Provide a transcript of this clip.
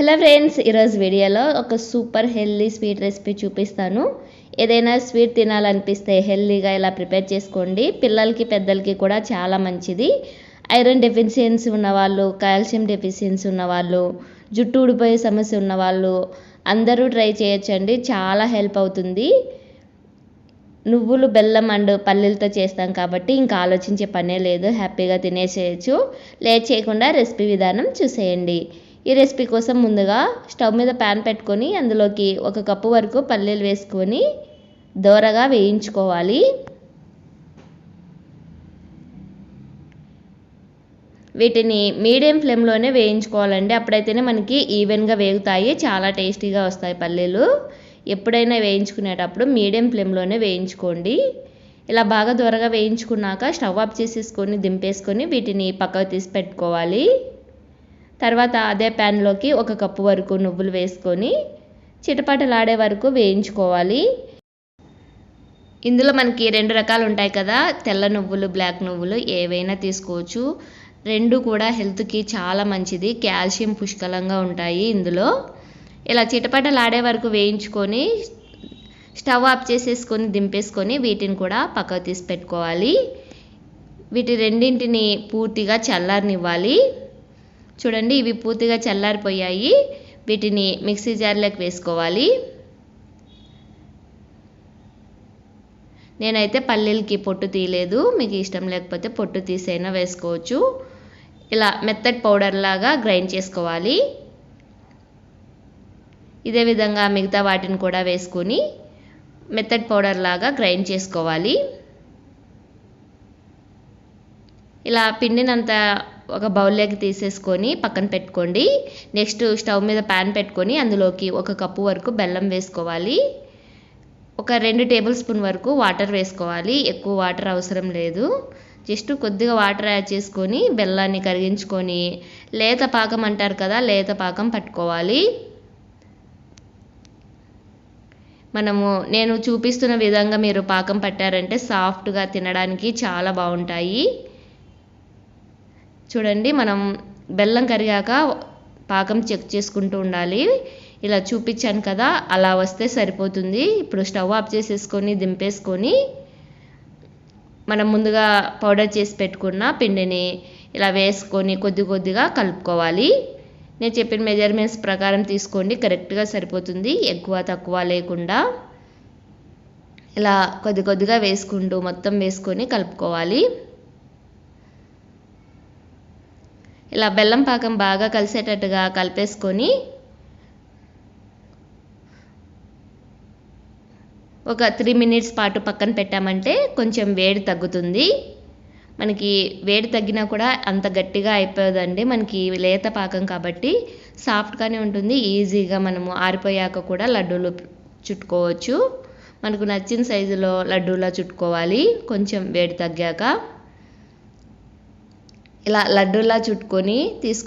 Hello friends ఈరోజు వీడియోలో ఒక సూపర్ హెల్దీ స్వీట్ రెసిపీ చూపిస్తాను. ఏదైనా స్వీట్ తినాలనిపిస్తే హెల్దీగా ఇలా ప్రిపేర్ చేసుకోండి. పిల్లలకి పెద్దలకి కూడా చాలా మంచిది. ఐరన్ డెఫిషియన్సీ ఉన్నవాళ్ళు కాల్షియం డెఫిషియన్సీ ఉన్నవాళ్ళు జుట్టు ఊడిపోయే సమస్య ఉన్నవాళ్ళు అందరూ ట్రై చేయొచ్చండి. చాలా హెల్ప్ అవుతుంది. నువ్వులు బెల్లం అండ్ పల్లీలతో చేస్తాం కాబట్టి ఇంకా ఆలోచించే పనే లేదు. హ్యాపీగా తినేసేయచ్చు. లేట్ చేయకుండా రెసిపీ విధానం చూసేయండి. ఈ రెసిపీ కోసం ముందుగా స్టవ్ మీద ప్యాన్ పెట్టుకొని అందులోకి ఒక కప్పు వరకు పల్లీలు వేసుకొని దోరగా వేయించుకోవాలి. వీటిని మీడియం ఫ్లేమ్లోనే వేయించుకోవాలండి. అప్పుడైతేనే మనకి ఈవెన్గా వేగుతాయి చాలా టేస్టీగా వస్తాయి పల్లీలు. ఎప్పుడైనా వేయించుకునేటప్పుడు మీడియం ఫ్లేమ్లోనే వేయించుకోండి. ఇలా బాగా త్వరగా వేయించుకున్నాక స్టవ్ ఆఫ్ చేసేసుకొని దింపేసుకొని వీటిని పక్కకు తీసి పెట్టుకోవాలి. తర్వాత అదే ప్యాన్లోకి ఒక కప్పు వరకు నువ్వులు వేసుకొని చిటపటలాడే వరకు వేయించుకోవాలి. ఇందులో మనకి రెండు రకాలు ఉంటాయి కదా తెల్ల నువ్వులు బ్లాక్ నువ్వులు ఏవైనా తీసుకోవచ్చు. రెండు కూడా హెల్త్కి చాలా మంచిది కాల్షియం పుష్కలంగా ఉంటాయి ఇందులో. ఇలా చిటపటలాడే వరకు వేయించుకొని స్టవ్ ఆఫ్ చేసేసుకొని దింపేసుకొని వీటిని కూడా పక్కకు తీసి పెట్టుకోవాలి. వీటి రెండింటిని పూర్తిగా చల్లారనివ్వాలి. చూడండి ఇవి పూర్తిగా చల్లారిపోయాయి. వీటిని మిక్సీ జార్లోకి వేసుకోవాలి. నేనైతే పల్లీలకి పొట్టు తీయలేదు. మీకు ఇష్టం లేకపోతే పొట్టు తీసైనా వేసుకోవచ్చు. ఇలా మెత్తటి పౌడర్ లాగా గ్రైండ్ చేసుకోవాలి. ఇదే విధంగా మిగతా వాటిని కూడా వేసుకొని మెత్తటి పౌడర్ లాగా గ్రైండ్ చేసుకోవాలి. ఇలా పిండినంత ఒక బౌల్లోకి తీసేసుకొని పక్కన పెట్టుకోండి. నెక్స్ట్ స్టవ్ మీద ప్యాన్ పెట్టుకొని అందులోకి ఒక కప్పు వరకు బెల్లం వేసుకోవాలి. ఒక రెండు టేబుల్ స్పూన్ వరకు వాటర్ వేసుకోవాలి. ఎక్కువ వాటర్ అవసరం లేదు. జస్ట్ కొద్దిగా వాటర్ యాడ్ చేసుకొని బెల్లాన్ని కరిగించుకొని లేత పాకం అంటారు కదా లేత పాకం పట్టుకోవాలి. మనము నేను చూపిస్తున్న విధంగా మీరు పాకం పట్టారంటే సాఫ్ట్గా తినడానికి చాలా బాగుంటాయి. చూడండి మనం బెల్లం కరిగాక పాకం చెక్ చేసుకుంటూ ఉండాలి. ఇలా చూపించాను కదా అలా వస్తే సరిపోతుంది. ఇప్పుడు స్టవ్ ఆఫ్ చేసేసుకొని దింపేసుకొని మనం ముందుగా పౌడర్ చేసి పెట్టుకున్న పిండిని ఇలా వేసుకొని కొద్ది కొద్దిగా కలుపుకోవాలి. నేను చెప్పిన మెజర్మెంట్స్ ప్రకారం తీసుకోండి కరెక్ట్గా సరిపోతుంది ఎక్కువ తక్కువ లేకుండా. ఇలా కొద్ది కొద్దిగా వేసుకుంటూ మొత్తం వేసుకొని కలుపుకోవాలి. ఇలా బెల్లం పాకం బాగా కలిసేటట్టుగా కలిపేసుకొని ఒక త్రీ మినిట్స్ పాటు పక్కన పెట్టామంటే కొంచెం వేడి తగ్గుతుంది. మనకి వేడి తగ్గినా కూడా అంత గట్టిగా అయిపోదండి. మనకి లేత పాకం కాబట్టి సాఫ్ట్గానే ఉంటుంది. ఈజీగా మనము ఆరిపోయాక కూడా లడ్డూలు చుట్టుకోవచ్చు. మనకు నచ్చిన సైజులో లడ్డూలా చుట్టుకోవాలి. కొంచెం వేడి తగ్గాక ఇలా లడ్డూలా చుట్టుకొని తీసుకు